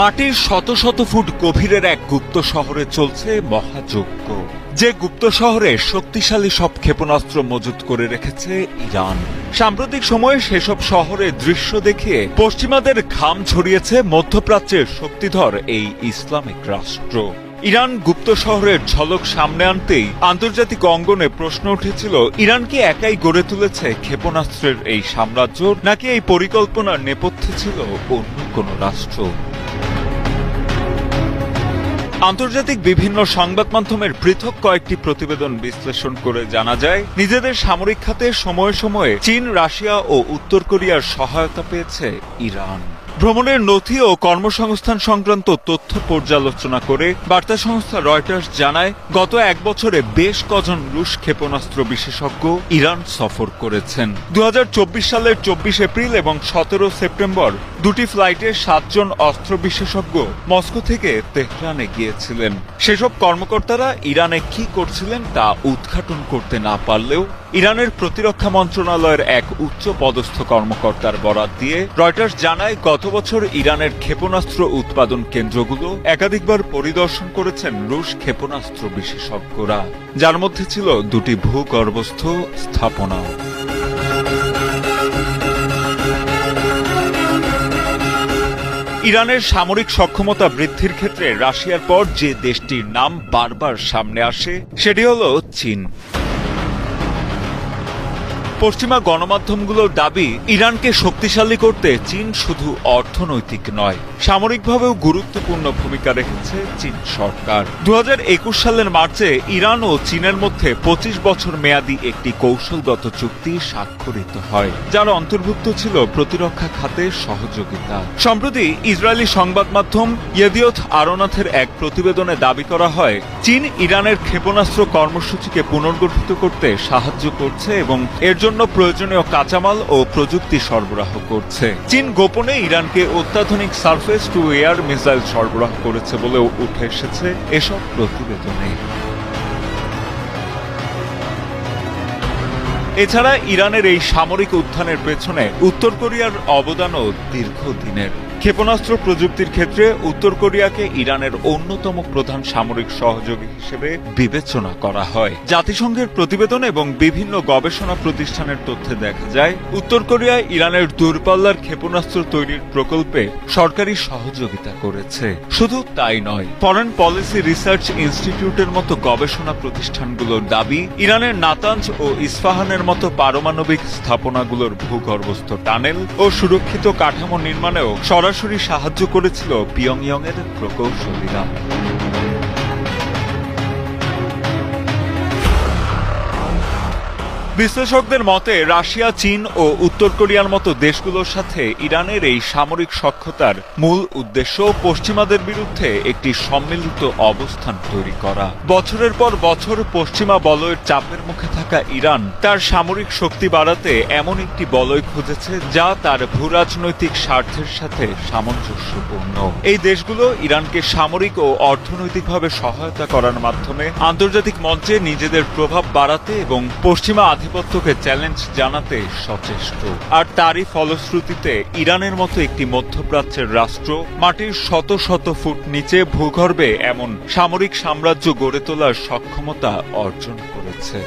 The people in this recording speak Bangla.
মাটির শত শত ফুট গভীরের এক গুপ্ত শহরে চলছে মহাযজ্ঞ, যে গুপ্ত শহরে শক্তিশালী সব ক্ষেপণাস্ত্র মজুত করে রেখেছে ইরান। সাম্প্রতিক সময়ে সেসব শহরের দৃশ্য দেখিয়ে পশ্চিমাদের ঘাম ছড়িয়েছে মধ্যপ্রাচ্যের শক্তিধর এই ইসলামিক রাষ্ট্র। ইরান গুপ্ত শহরের ঝলক সামনে আনতেই আন্তর্জাতিক অঙ্গনে প্রশ্ন উঠেছিল, ইরান কি একাই গড়ে তুলেছে ক্ষেপণাস্ত্রের এই সাম্রাজ্য, নাকি এই পরিকল্পনার নেপথ্যে ছিল অন্য কোনো রাষ্ট্র? আন্তর্জাতিক বিভিন্ন সংবাদ মাধ্যমের পৃথক কয়েকটি প্রতিবেদন বিশ্লেষণ করে জানা যায়, নিজেদের সামরিক খাতে সময়ে সময়ে চীন, রাশিয়া ও উত্তর কোরিয়ার সহায়তা পেয়েছে ইরান। ভ্রমণের নথি ও কর্মসংস্থান সংক্রান্ত তথ্য পর্যালোচনা করে বার্তা সংস্থা রয়টার্স জানায়, গত এক বছরে বেশ কজন রুশ ক্ষেপণাস্ত্র বিশেষজ্ঞ ইরান সফর করেছেন। দু হাজার চব্বিশ সালের চব্বিশ এপ্রিল এবং সতেরো সেপ্টেম্বর দুটি ফ্লাইটে সাতজন অস্ত্র বিশেষজ্ঞ মস্কো থেকে তেহরানে গিয়েছিলেন। সেসব কর্মকর্তারা ইরানে কি করছিলেন তা উদ্ঘাটন করতে না পারলেও ইরানের প্রতিরক্ষা মন্ত্রণালয়ের এক উচ্চ পদস্থ কর্মকর্তার বরাত দিয়ে রয়টার্স জানায়, গত বছর ইরানের ক্ষেপণাস্ত্র উৎপাদন কেন্দ্রগুলো একাধিকবার পরিদর্শন করেছেন রুশ ক্ষেপণাস্ত্র বিশেষজ্ঞরা। যার মধ্যে ছিল দুটি ভূগর্ভস্থ স্থাপনা। ইরানের সামরিক সক্ষমতা বৃদ্ধির ক্ষেত্রে রাশিয়ার পর যে দেশটির নাম বারবার সামনে আসে, সেটি হল চীন। পশ্চিমা গণমাধ্যমগুলোর দাবি, ইরানকে শক্তিশালী করতে চীন শুধু অর্থনৈতিক নয়, সামরিকভাবেও গুরুত্বপূর্ণ ভূমিকা রেখেছে চীন সরকার। দু হাজার একুশ সালের মার্চে ইরান ও চীনের মধ্যে পঁচিশ বছর মেয়াদী একটি কৌশলগত চুক্তি স্বাক্ষরিত হয়, যার অন্তর্ভুক্ত ছিল প্রতিরক্ষা খাতে সহযোগিতা। সম্প্রতি ইসরায়েলি সংবাদ মাধ্যম ইয়েদিয়ত আরোনাথের এক প্রতিবেদনে দাবি করা হয়, চীন ইরানের ক্ষেপণাস্ত্র কর্মসূচিকে পুনর্গঠিত করতে সাহায্য করছে এবং এর জন্য প্রয়োজনীয় কাঁচামাল ও প্রযুক্তি সরবরাহ করছে। চীন গোপনে ইরানকে অত্যাধুনিক সার্ফেস টু এয়ার মিসাইল সরবরাহ করেছে বলেও উঠে এসেছে এসব প্রতিবেদনে। এছাড়া ইরানের এই সামরিক উত্থানের পেছনে উত্তর কোরিয়ার অবদানও দীর্ঘদিনের। ক্ষেপণাস্ত্র প্রযুক্তির ক্ষেত্রে উত্তর কোরিয়াকে ইরানের অন্যতম প্রধান সামরিক সহযোগী হিসেবে বিবেচনা করা হয়। জাতিসংঘের প্রতিবেদন এবং বিভিন্ন গবেষণা প্রতিষ্ঠানের তথ্যে দেখা যায়, উত্তর কোরিয়া ইরানের দূরপাল্লার ক্ষেপণাস্ত্র তৈরির প্রকল্পে সরকারি সহযোগিতা করেছে। শুধু তাই নয় ফরেন পলিসি রিসার্চ ইনস্টিটিউটের মতো গবেষণা প্রতিষ্ঠানগুলোর দাবি, ইরানের নাতাঞ্জ ও ইস্পাহানের মতো পারমাণবিক স্থাপনাগুলোর ভূগর্ভস্থ টানেল ও সুরক্ষিত কাঠামো নির্মাণেও সরাসরি সাহায্য করেছিল পিয়ংয়ংয়ের এর প্রকৌশলীরা। বিশ্লেষকদের মতে, রাশিয়া, চীন ও উত্তর কোরিয়ার মতো দেশগুলোর সাথে ইরানের এই সামরিক সক্ষতার মূল উদ্দেশ্য পশ্চিমাদের বিরুদ্ধে একটি সম্মিলিত অবস্থান তৈরি করা। বছরের পর বছর পশ্চিমা বলয়ের চাপের মুখে থাকা ইরান তার সামরিক শক্তি বাড়াতে এমন একটি বলয় খুঁজেছে যা তার ভূরাজনৈতিক স্বার্থের সাথে সামঞ্জস্যপূর্ণ। এই দেশগুলো ইরানকে সামরিক ও অর্থনৈতিকভাবে সহায়তা করার মাধ্যমে আন্তর্জাতিক মঞ্চে নিজেদের প্রভাব বাড়াতে এবং পশ্চিমা আধিপত্যকে চ্যালেঞ্জ জানাতে সচেষ্ট। আর তারই ফলশ্রুতিতে ইরানের মতো একটি মধ্যপ্রাচ্যের রাষ্ট্র মাটির শত শত ফুট নিচে ভূগর্ভে এমন সামরিক সাম্রাজ্য গড়ে তোলার সক্ষমতা অর্জন করেছে।